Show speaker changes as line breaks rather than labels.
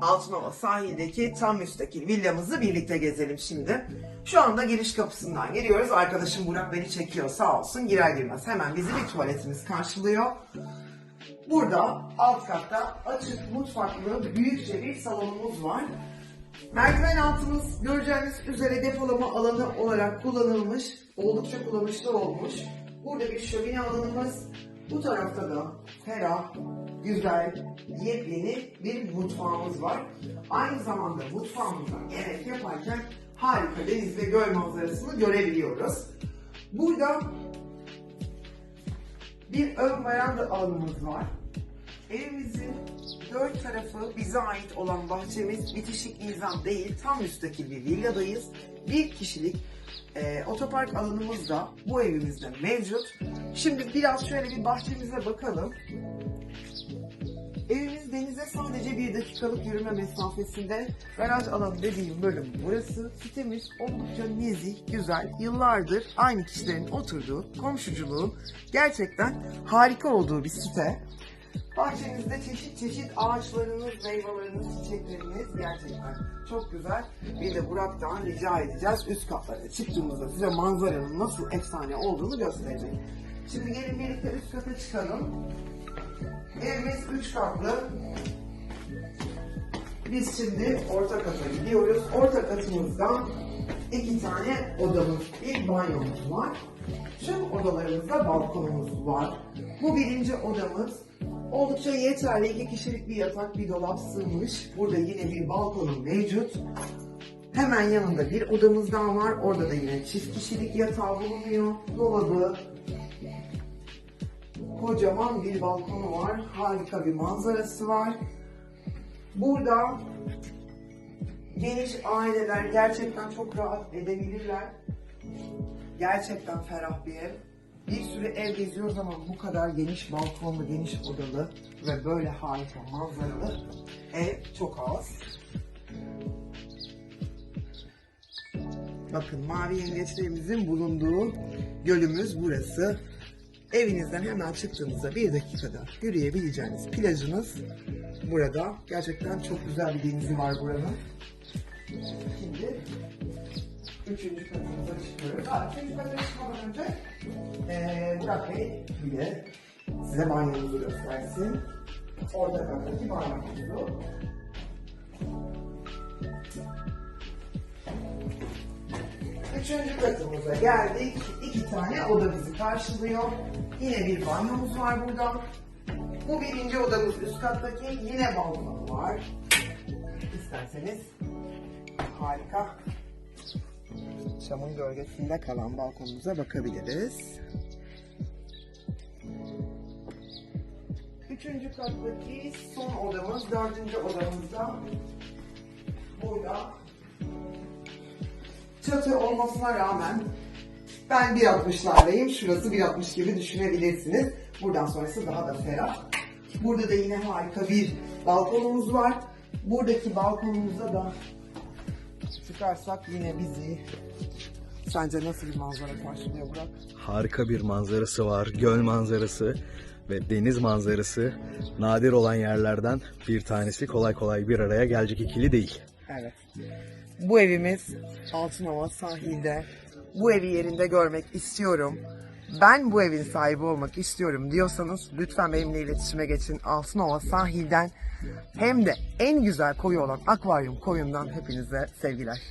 Altınova sahildeki tam müstakil villamızı birlikte gezelim şimdi. Şu anda giriş kapısından giriyoruz. Arkadaşım Burak beni çekiyor sağ olsun. Girer girmez hemen bizi bir tuvaletimiz karşılıyor. Burada alt katta açık mutfaklı büyükçe bir salonumuz var. Merdiven altımız göreceğiniz üzere depolama alanı olarak kullanılmış, oldukça kullanışlı olmuş. Burada bir şömine alanımız, bu tarafta da ferah, güzel, yepyeni bir mutfağımız var. Aynı zamanda mutfağımızda yemek yaparken harika deniz ve göl manzarasını görebiliyoruz. Burada bir ön veranda alanımız var. Evimizin dört tarafı bize ait olan bahçemiz bitişik nizam değil, tam müstakil bir villadayız. Bir kişilik e, otopark alanımız da bu evimizde mevcut. Şimdi biraz şöyle bir bahçemize bakalım. Evimiz denize sadece bir dakikalık yürüme mesafesinde. Garaj alanı dediğim bölüm burası. Sitemiz oldukça nezih, güzel. Yıllardır aynı kişilerin oturduğu, komşuculuğun gerçekten harika olduğu bir site. Bahçenizde çeşit çeşit ağaçlarınız, meyveleriniz, çiçekleriniz gerçekten çok güzel. Bir de Burak'tan rica edeceğiz üst katlara çıktığımızda size manzaranın nasıl efsane olduğunu gösterecek. Şimdi gelin birlikte üst kata çıkalım. Evimiz üç katlı. Biz şimdi orta kata gidiyoruz. Orta katımızda iki tane odamız, bir banyomuz var. Tüm odalarımızda balkonumuz var. Bu birinci odamız. Oldukça yeterli iki kişilik bir yatak, bir dolap sığmış. Burada yine bir balkonum mevcut. Hemen yanında bir odamız daha var. Orada da yine çift kişilik yatağı bulunuyor. Dolabı, kocaman bir balkonu var. Harika bir manzarası var. Burada geniş aileler gerçekten çok rahat edebilirler. Gerçekten ferah bir ev. Bir sürü ev geziyoruz ama bu kadar geniş balkonlu, geniş odalı ve böyle harika manzaralı ev çok az. Bakın mavi yengeçlerimizin bulunduğu gölümüz burası. Evinizden hemen çıktığınızda bir dakikada yürüyebileceğiniz plajınız burada. Gerçekten çok güzel bir denizi var buranın. Şimdi üçüncü katımıza çıkıyoruz. Ha, üçüncü kata çıkmadan önce eee Burak Bey bir de size banyonuzu göstersin. Orta kattaki banyomuzu. Üçüncü katımıza geldik. İki tane oda bizi karşılıyor. Yine bir banyomuz var burada. Bu birinci odamız üst kattaki. Yine balkon var. İsterseniz harika çamın gölgesinde kalan balkonumuza bakabiliriz. Üçüncü kattaki son odamız, dördüncü odamızda burada çatı olmasına rağmen ben 1.60'lardayım. Şurası 1.60 gibi düşünebilirsiniz. Buradan sonrası daha da ferah. Burada da yine harika bir balkonumuz var. Buradaki balkonumuzda da çıkarsak yine bizi sence nasıl bir manzara karşılıyor Burak?
Harika bir manzarası var. Göl manzarası ve deniz manzarası nadir olan yerlerden bir tanesi kolay kolay bir araya gelecek ikili değil.
Evet. Bu evimiz Altınova sahilde. Bu evi yerinde görmek istiyorum. Ben bu evin sahibi olmak istiyorum diyorsanız lütfen benimle iletişime geçin. Altınova sahilden hem de en güzel koyu olan akvaryum koyundan hepinize sevgiler.